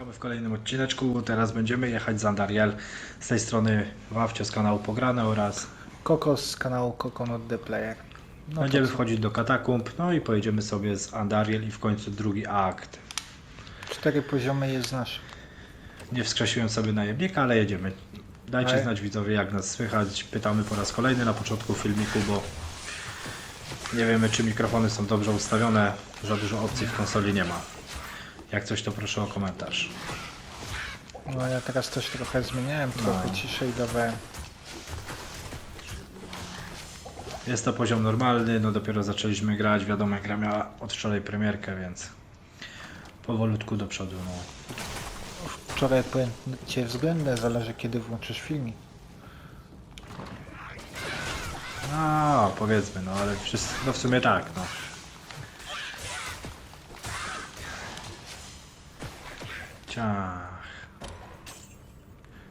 Witamy w kolejnym odcineczku. Teraz będziemy jechać z Andariel. Z tej strony Wawcio z kanału Pograne oraz Kokos z kanału Coconut The Player. No będziemy to wchodzić do katakumb. No i pojedziemy sobie z Andariel i w końcu drugi akt. cztery poziomy jest nasz. Nie wskrzesiłem sobie najemnika, ale jedziemy. Dajcie Ale- znać widzowie jak nas słychać. Pytamy po raz kolejny na początku filmiku, bo nie wiemy czy mikrofony są dobrze ustawione. Za dużo opcji w konsoli nie ma. Jak coś to proszę o komentarz. No ja teraz też trochę zmieniałem, trochę No. ciszej dawałem. Jest to poziom normalny, no dopiero zaczęliśmy grać, wiadomo gra miała od wczoraj premierkę, więc powolutku do przodu. No. Wczoraj pojęcie względne, zależy kiedy włączysz filmik. no powiedzmy, no ale wszyscy, no w sumie tak, no. Ciach.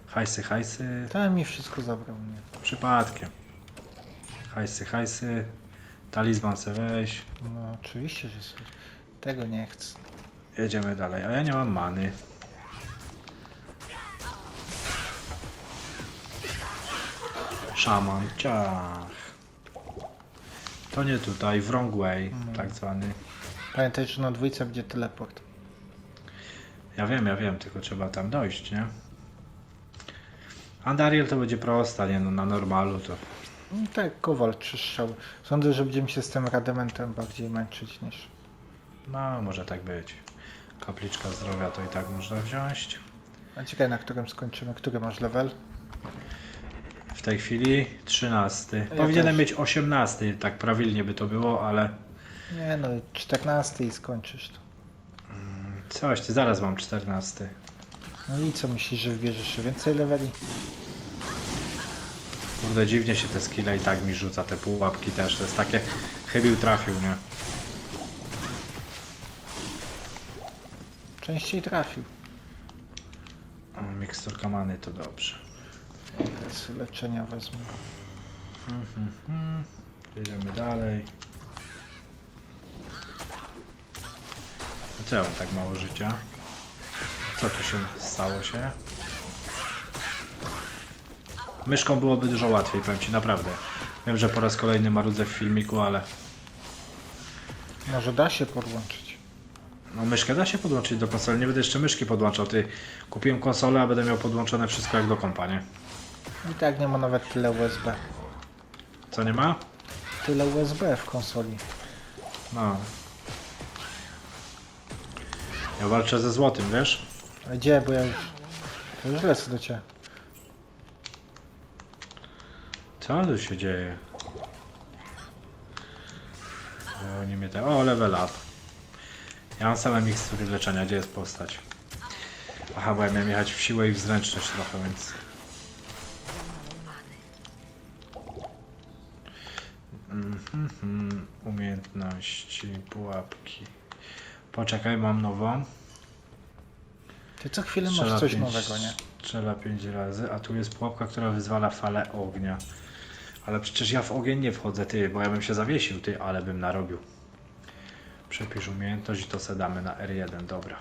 Hajsy, hajsy, Tam mi wszystko zabrał mnie. przypadkiem. Hajsy, hajsy, talizman se weź. No oczywiście, że sobie. Tego nie chcę. Jedziemy dalej, a ja nie mam many. Szaman, ciach. To nie tutaj, w wrong way, tak zwany. Pamiętaj, że na dwójce będzie teleport. Ja wiem, ja wiem, tylko trzeba tam dojść, nie? Andariel to będzie prosta, nie no, na normalu to... No, tak, kowal trzy strzały. Sądzę, że będziemy się z tym radementem bardziej męczyć niż. No, może tak być. Kapliczka zdrowia to i tak można wziąć. A ciekawe na którym skończymy. Który masz level? W tej chwili 13. Ja Powinienem też. mieć 18, tak prawilnie by to było, ale... Nie no, 14 i skończysz to. Coś, ty zaraz mam 14. No i co myślisz, że wybierzesz jeszcze więcej leveli? Kurde, dziwnie się te skille i tak mi rzuca, te pułapki też. To jest takie, chybił trafił, nie? Częściej trafił. O, miksturka many to dobrze. Z leczenia wezmę. Mhm. Jedziemy dalej. Mam tak mało życia? Co tu się stało się? Myszką byłoby dużo łatwiej, powiem Ci, naprawdę. Wiem, że po raz kolejny marudzę w filmiku, ale Może da się podłączyć. no myszkę da się podłączyć do konsoli. Nie będę jeszcze myszki podłączał. Ty kupiłem konsolę, a będę miał podłączone wszystko jak do kompa, nie? I tak nie ma nawet tyle USB. Co nie ma? Tyle USB w konsoli. No. Ja walczę ze złotym, wiesz? A gdzie? Bo ja już... To już lecę do Ciebie. Co tu się dzieje? O, nie mnie te... O, level up. Ja mam same mikstury leczenia. Gdzie jest postać? Aha, bo ja miałem jechać w siłę i w zręczność trochę, więc... Mhm, Umiejętności, pułapki. Poczekaj, mam nową. Ty co chwilę Strzela masz coś pięć- nowego, nie? Strzela 5 razy, a tu jest pułapka, która wyzwala falę ognia. Ale przecież ja w ogień nie wchodzę, ty, bo ja bym się zawiesił, ty, ale bym narobił. Przepisz umiejętność i to se damy na R1, dobra.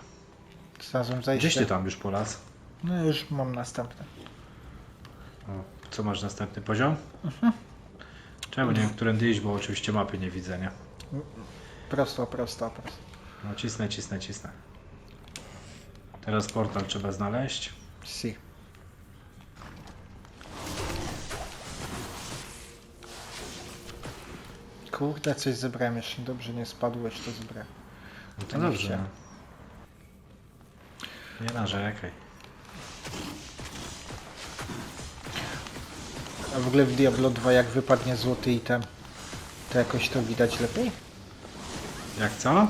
Znalazłem zajście. Gdzieś ty tam już po las? No już mam następne. O, co masz następny poziom? Czemu nie wiem, którędy iść, bo oczywiście mapy nie widzę, nie? Prosto, prosto, prosto. No cisnę, cisnę, cisnę. Teraz portal trzeba znaleźć. Si. Kurde, coś zebrałem jeszcze. Dobrze, nie spadłeś, to zebrałem. No To dobrze. no. Nie narzekaj. A w ogóle w Diablo 2 jak wypadnie złoty item, to jakoś to widać lepiej? Jak co?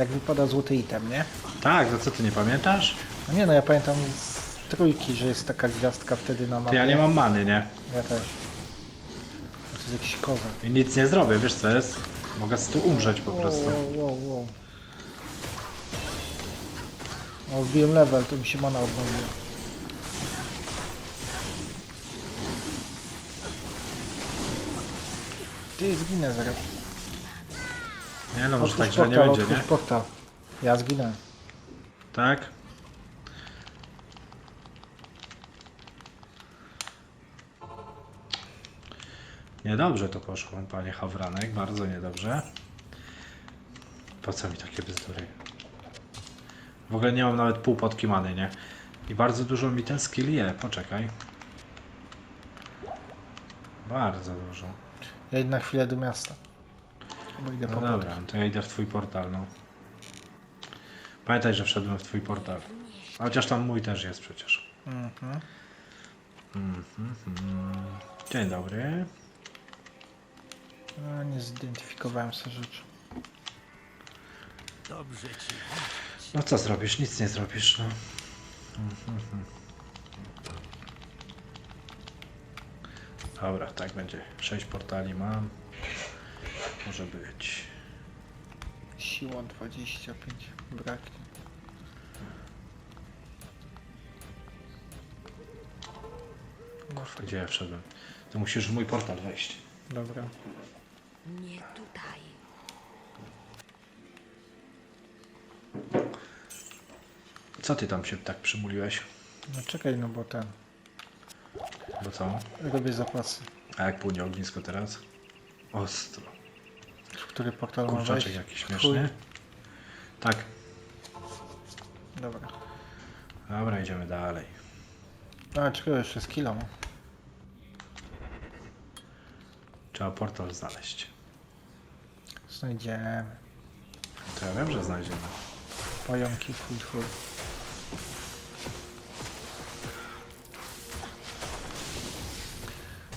Jak wypada złoty item, nie? Tak, no co ty nie pamiętasz? No nie no, ja pamiętam z trójki, że jest taka gwiazdka wtedy na To mapie. ja nie mam many, nie? Ja też. To jest jakiś kozak. I nic nie zrobię, wiesz co jest? Mogę tu umrzeć po prostu. Wow, wow, wow. O, wbiłem level, to mi się mana odnowiła. Ty, zginę zaraz. Nie no, może tak, że nie będzie, nie? portal. Ja zginę. Tak? Niedobrze to poszło, panie Hawranek, bardzo niedobrze. Po co mi takie bzdury? W ogóle nie mam nawet pół potki many, nie? I bardzo dużo mi ten skill je, poczekaj. Bardzo dużo. Ja idę na chwilę do miasta. Bo idę No po dobra, to ja idę w twój portal, no. Pamiętaj, że wszedłem w twój portal. Chociaż tam mój też jest przecież. Mhm. Mhm, mhm. Dzień dobry. No, nie zidentyfikowałem sobie rzeczy. Dobrze ci. No co zrobisz? Nic nie zrobisz, no. Mhm. Dobra, tak będzie. Sześć portali mam. Może być. Siła 25. Braknie. Kurwa, gdzie ja wszedłem? To musisz w mój portal wejść. Dobra. Nie tutaj. Co ty tam się tak przymuliłeś? No czekaj, no bo ten. Bo co? Robię zapasy. A jak płynie ognisko teraz? Ostro. Który portal wejść? Kurczaczek jakiś Twój? śmieszny. Tak. Dobra. Dobra, idziemy dalej. A czekaj, jeszcze z kilo mam. Trzeba portal znaleźć. Znajdziemy. To ja wiem, że znajdziemy. Pająki, fuj, fuj.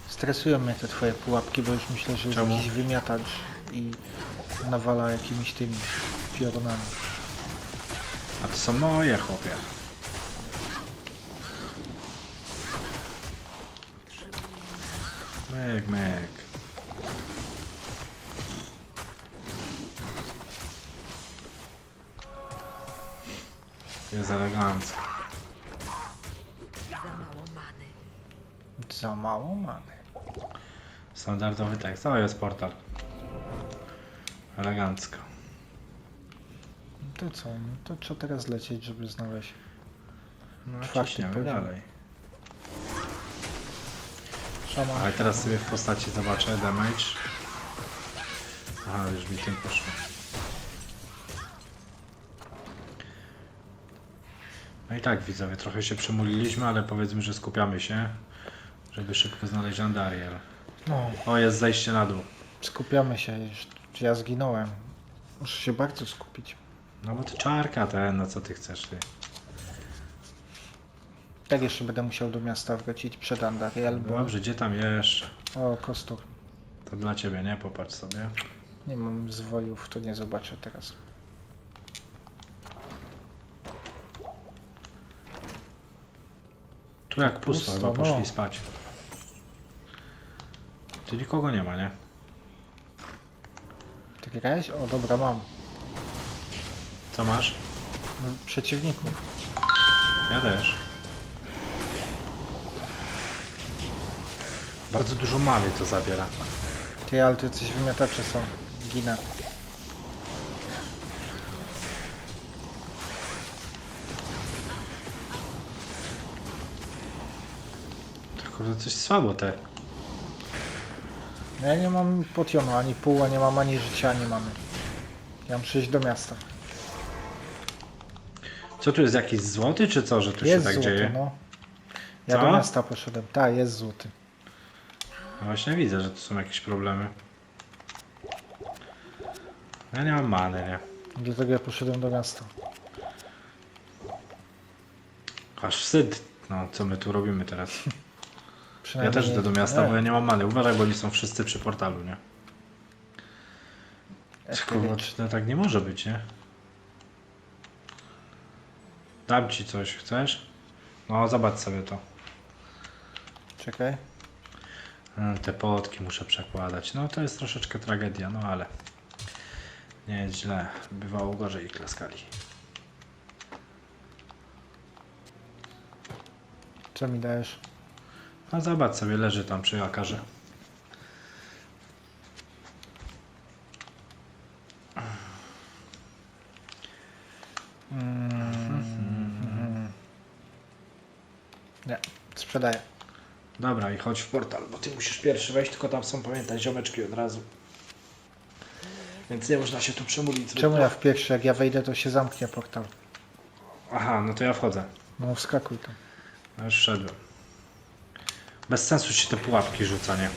Stresują mnie te twoje pułapki, bo już myślę, że jest Czemu? jakiś wymiatacz i nawala jakimiś tymi piorunami. A to są moje chłopie. Myk, myk. Jest elegancko. Za mało many. Za mało mamy. Standardowy tekst. O, jest portal. Elegancko. To co? No to trzeba teraz lecieć, żeby znaleźć. No, Czwarty ciśniemy poziom. dalej. Szaman. Ale teraz sobie w postaci zobaczę damage. Aha, już mi tym poszło. No i tak widzowie, trochę się przemuliliśmy, ale powiedzmy, że skupiamy się, żeby szybko znaleźć Andariel. No, O, jest zejście na dół. skupiamy się. Już, ja zginąłem. Muszę się bardzo skupić. No bo ty czarka ten, no co ty chcesz ty? Tak jeszcze będę musiał do miasta wrócić przed Andariel, bo... Dobrze, gdzie tam jeszcze? O, kostur. To dla ciebie, nie? Popatrz sobie. Nie mam zwojów, to nie zobaczę teraz. Tu jak pusto, Pusto, chyba poszli no. spać. Tu nikogo nie ma, nie? Ty grałeś? O, dobra, mam. Co masz? No, Przeciwników. Ja też. Bardzo dużo many to zabiera. Ty, ale tu coś wymiatacze są. Gina. To kurde coś słabo te. No ja nie mam potionu, ani pół, a nie mam ani życia, ani mamy. Ja muszę iść do miasta. Co tu jest jakiś złoty czy co, że tu jest się tak złoty, dzieje? no. Ja Co? do miasta poszedłem. Tak, jest złoty. No właśnie widzę, że tu są jakieś problemy. Ja nie mam many, nie? Dlatego ja poszedłem do miasta. Aż wstyd. No, co my tu robimy teraz? Ja też idę do miasta, nie. bo ja nie mam many. Uważaj, bo oni są wszyscy przy portalu, nie? Kurwa, Etheryk. czy to tak nie może być, nie? Dam ci coś, chcesz? No, zobacz sobie to. Czekaj. Mm, Te potki muszę przekładać. No, to jest troszeczkę tragedia, no ale nie jest źle. Bywało gorzej i klaskali. Co mi dajesz? No, zobacz sobie, leży tam przy akarze. Mm. Nie, sprzedaję. Dobra i chodź w portal, bo ty musisz pierwszy wejść, tylko tam są, pamiętaj, ziomeczki od razu. Więc nie można się tu przemówić. Czemu ja w pierwszy, jak ja wejdę, to się zamknie portal? Aha, no to ja wchodzę. No wskakuj tam. Ja już szedłem. Bez sensu się te pułapki rzuca, nie?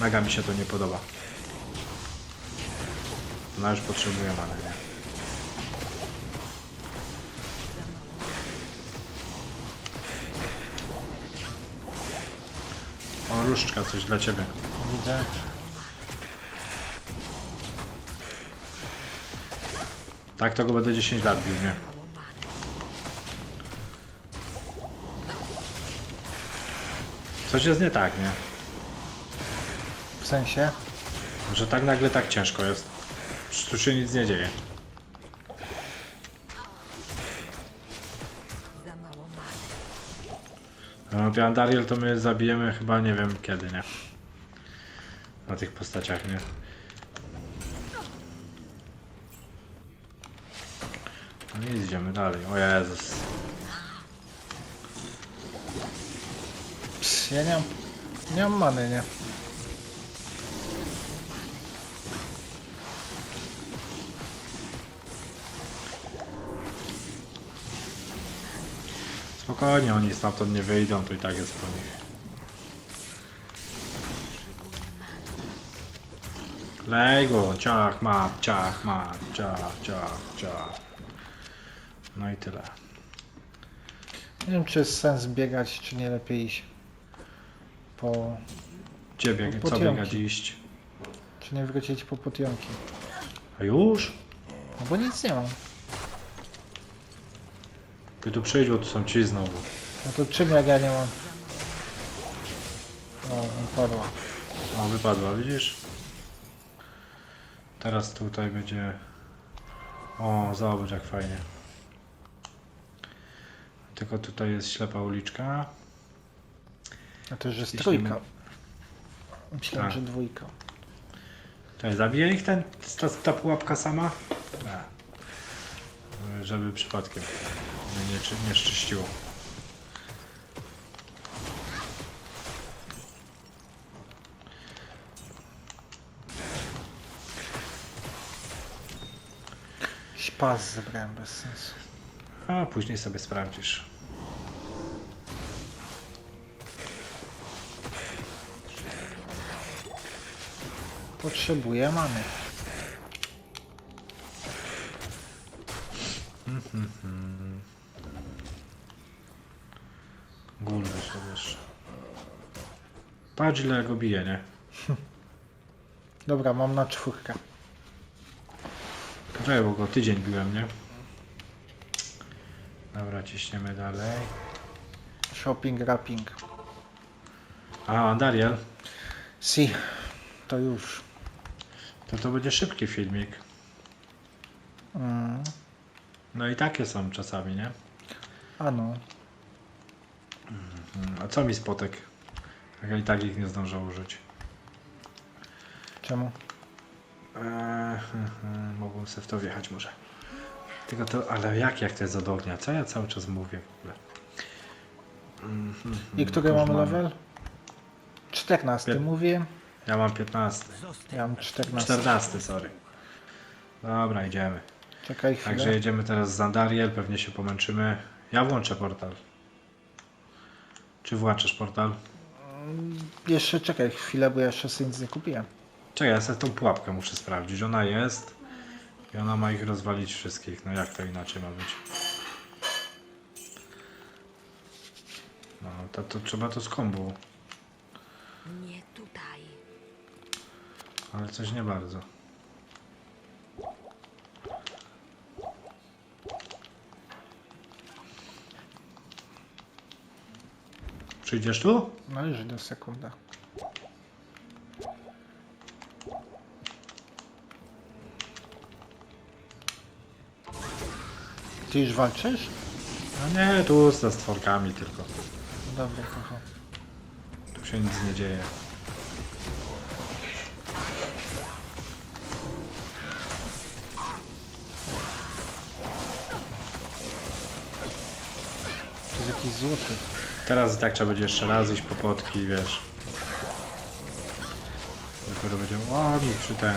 Mega mi się to nie podoba. No już potrzebuję manę, nie? O, różdżka, coś dla ciebie. Widzę. Tak, to go będę 10 lat bił, nie? Coś jest nie tak, nie? W sensie? Że tak nagle tak ciężko jest. Przecież tu się nic nie dzieje. Za mało. No Andariel to my zabijemy chyba nie wiem kiedy, nie? Na tych postaciach, nie? No i idziemy dalej. O Jezus. Ja nie mam, nie mam many, nie? Spokojnie, oni stamtąd nie wyjdą, to i tak jest po nich. Lej go, ciach, ma, ciach, ma, ciach, ciach, ciach. No i tyle. Nie wiem, czy jest sens biegać, czy nie lepiej iść po... Gdzie bieg, co Potionki. biegać iść? Czy nie wrócić po potionki? A już? No bo nic nie mam. Ty tu przyjdź, bo tu są ci znowu. No to czym jak ja nie mam? O, padła. O, wypadła, widzisz? Teraz tutaj będzie... O, zobacz jak fajnie. Tylko tutaj jest ślepa uliczka. A to już jest Jeśli trójka. my- Myślałem, Tak. że dwójka. Cześć, zabije ich ten, ta, ta pułapka sama? Nie. Żeby przypadkiem mnie nie, czy- nie szczyściło. Zebrałem bez sensu. A później sobie sprawdzisz. Potrzebuję many. Gul wyszedł jeszcze. Patrz ile go bije, nie? Dobra, mam na czwórkę. Poczekaj, bo go tydzień biłem, nie? Dobra, ciśniemy dalej. Shopping, wrapping. A, Dariel, Si, to już. To to będzie szybki filmik. Mm. No i takie są czasami, nie? A no, Mm, A co mi spotek? Jak ja i tak ich nie zdążę użyć. czemu? Eee, mogłem sobie w to wjechać może. Tylko to, ale jak, jak to jest od ognia? Co ja cały czas mówię w ogóle? I który już mamy mam. level? 14 Pier- mówię. Ja mam 15. Ja mam 14. 14, sorry. Dobra, idziemy. Czekaj chwilę. Także jedziemy teraz z Andariel, pewnie się pomęczymy. Ja włączę portal. Czy włączysz portal? Jeszcze czekaj chwilę, bo ja jeszcze sobie nic nie kupiłem. Czekaj, ja sobie tą pułapkę muszę sprawdzić. Ona jest i ona ma ich rozwalić wszystkich. No jak to inaczej ma być? No to, to trzeba to z kombu, Nie tutaj. Ale coś nie bardzo. Przyjdziesz tu? No już do sekunda. Ty już walczysz? No nie, tu ze stworkami tylko. Dobra, kocham. Tu się nic nie dzieje. Jakiś złoty. Teraz i tak trzeba będzie jeszcze raz iść po potki, wiesz. Dopiero będzie, o mi przy ten...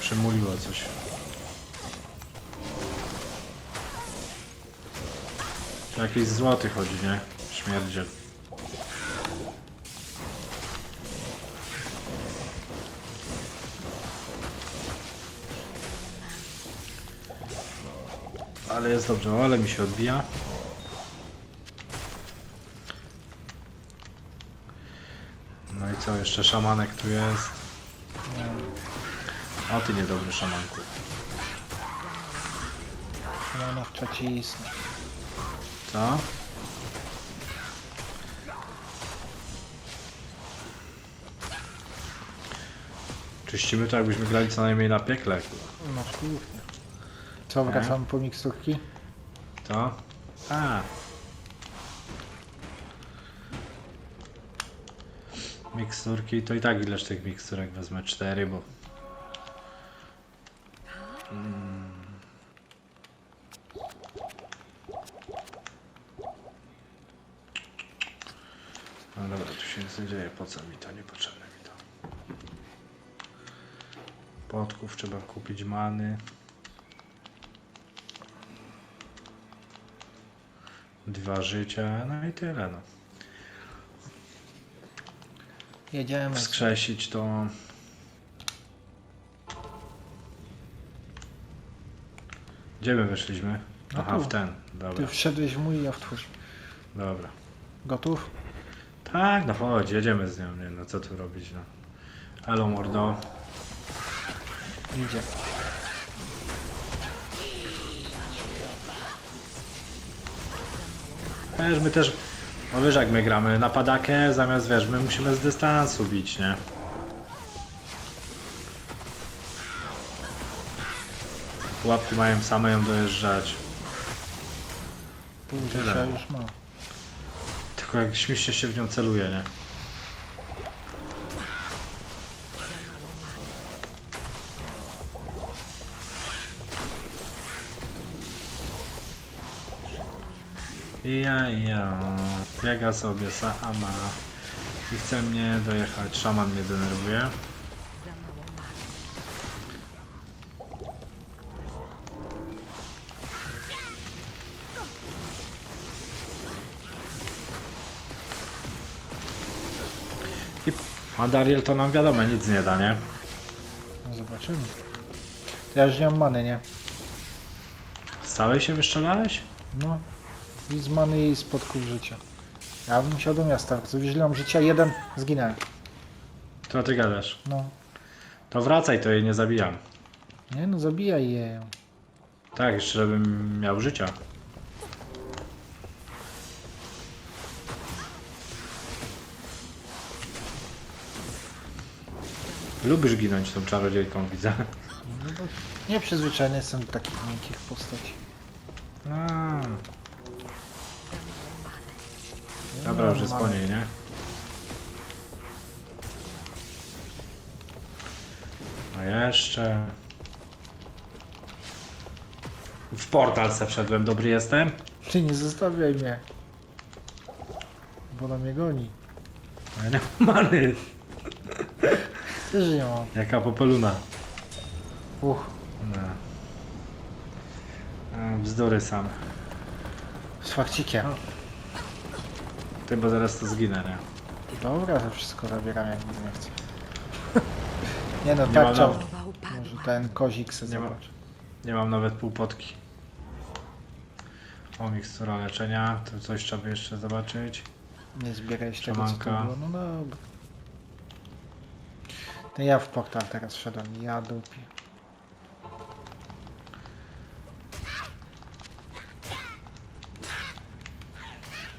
Przymuliło coś. Tu Jakiś złoty chodzi, nie? Śmierdziel. Ale jest dobrze, ale mi się odbija. No i co, jeszcze szamanek tu jest. O ty niedobry szamanku. Czacie istnie. Co? Czyścimy to jakbyśmy grali co najmniej na piekle. No głównie. Co, wracamy po miksturki? To? A. Miksturki, to i tak ileż tych miksturek wezmę? Cztery, bo... Mm. No dobra, tu się nic nie dzieje, po co mi to? Niepotrzebne mi to. Podków trzeba kupić many. Dwa życia, no i tyle no. Jedziemy. Wskrzesić to... Gdzie my weszliśmy? No Aha, tu. w ten. Ty Dobra, wszedłeś w mój, ja w twój. dobra. Gotów? Tak, no chodź, jedziemy z nią, nie no co tu robić, no. Halo mordo. Idzie. Wiesz, my też, no wiesz jak my gramy, na padakę zamiast, wiesz, my musimy z dystansu bić, nie? Łapki mają same ją dojeżdżać. Tyle. już ma. Tylko jak śmiesznie się w nią celuje, nie? Ja, ja, biega sobie sama i chce mnie dojechać. Szaman mnie denerwuje. I, a Dariel to nam wiadomo, nic nie da, nie? No zobaczymy. Ja już nie mam many, nie? Z całej się wystrzelałeś? No. I z many i z podków życia. Ja bym musiał do miasta. Zwieźliłam życia, jeden zginąłem. To ty gadasz. No. To wracaj, to jej nie zabijam. Nie no, zabijaj je. Tak, jeszcze żebym miał życia. Lubisz ginąć tą czarodziejką, widzę. No bo nie przyzwyczajony jestem do takich miękkich postaci. A, Nie dobra, już jest po niej, nie? A jeszcze... W portal se wszedłem, dobry jestem? Ty nie zostawiaj mnie. Bo ona mnie goni. A ja nie mam many. Też nie mam. Jaka popeluna. Uch. No. A, Bzdury sam. Z fakcikiem. Ty, bo zaraz to zginę, nie? Dobra, to wszystko zabieram jak nie chcę. nie no, tak ma nawet- upadła. Może ten kozik se Nie ma. zobacz. Nie mam nawet półpotki. O, mikstura leczenia. Tu coś trzeba by jeszcze zobaczyć. Nie zbieraj z tego co Szamanka. to było. No dobra. To ja w portal teraz wszedłem. Ja dupi.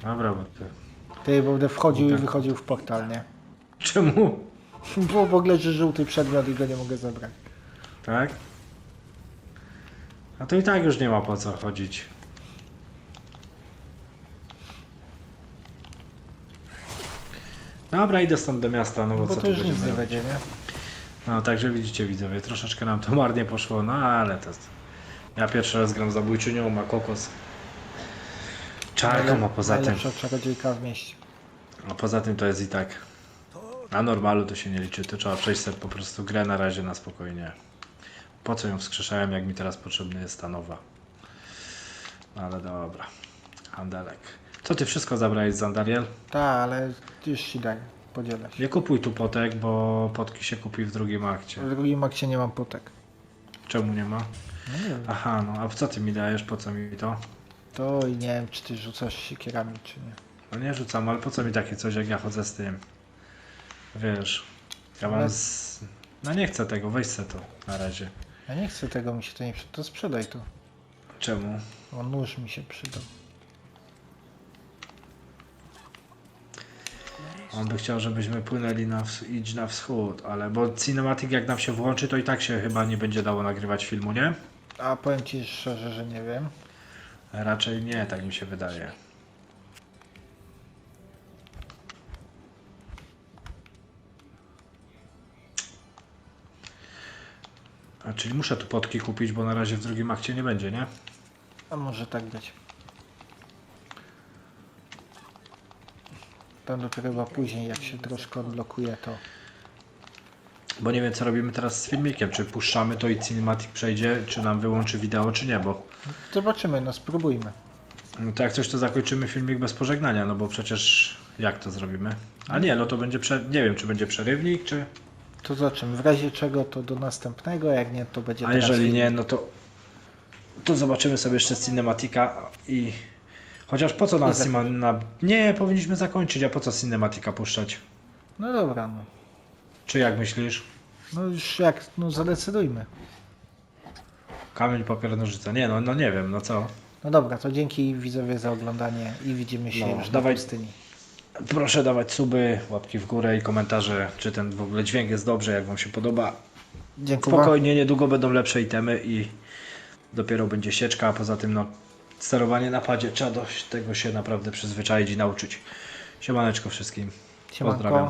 Dobra, bo ty... Ty będę wchodził i Tak. wychodził w portal, nie? Czemu? Bo w ogóle, że żółty przedmiot i go nie mogę zabrać. Tak? A to i tak już nie ma po co chodzić. Dobra, idę stąd do miasta, no bo, Bo co to tu już nic będziemy nie robić? będzie, nie? No, także widzicie widzowie, troszeczkę nam to marnie poszło, no ale to... Ja pierwszy raz gram zabójczynią, ma kokos. Czarką, a poza tym, Najlepsza czarodziejka w mieście. a poza tym to jest i tak. Na normalu to się nie liczy, to trzeba przejść sobie po prostu grę na razie na spokojnie. Po co ją wskrzeszałem, jak mi teraz potrzebny jest ta nowa. No ale dobra. Handelek. Co ty wszystko zabrałeś z Andariel? Tak, ale już ci daję. Podzielę się. Nie kupuj tu potek, bo potki się kupi w drugim akcie. W drugim akcie nie mam putek. Czemu nie ma? No nie wiem. Aha, no a co ty mi dajesz? Po co mi to? To i nie wiem, czy ty rzucasz siekierami, czy nie. No nie rzucam, ale po co mi takie coś, jak ja chodzę z tym? Wiesz, ja mam Ale- z... No nie chcę tego, weź se to na razie. Ja nie chcę tego, mi się to nie przyda. To sprzedaj to. Czemu? O, nóż mi się przydał. On by chciał, żebyśmy płynęli na ws- idź na wschód, ale bo cinematic jak nam się włączy, to i tak się chyba nie będzie dało nagrywać filmu, nie? A powiem ci szczerze, że nie wiem. Raczej nie, tak mi się wydaje. A czyli muszę tu potki kupić, bo na razie w drugim akcie nie będzie, nie? A może tak być. To dopiero chyba później, jak się troszkę odblokuje, to... Bo nie wiem co robimy teraz z filmikiem, czy puszczamy to i cinematic przejdzie, czy nam wyłączy wideo, czy nie, bo Zobaczymy, no spróbujmy. no to jak coś to zakończymy filmik bez pożegnania, no bo przecież jak to zrobimy? A nie, no to będzie, prze... nie wiem czy będzie przerywnik, czy... To zobaczymy. W razie czego to do następnego, jak nie, to będzie A teraz jeżeli nie, no to to zobaczymy sobie jeszcze cinematika i chociaż po co nam cinema... na... Nie, powinniśmy zakończyć, a po co cinematika puszczać? No dobra, no. Czy jak myślisz? No już jak, no zadecydujmy. Kamień, papier, nożyce. Nie, no, no nie wiem, no co? No dobra, to dzięki widzowie za oglądanie i widzimy się No, już dawaj. na pustyni. Proszę dawać suby, łapki w górę i komentarze, czy ten w ogóle dźwięk jest dobrze, jak Wam się podoba. Dziękuję. Spokojnie, niedługo będą lepsze itemy i dopiero będzie sieczka, a poza tym no sterowanie na padzie, trzeba do tego się naprawdę przyzwyczaić i nauczyć. Siemaneczko wszystkim. Pozdrawiam.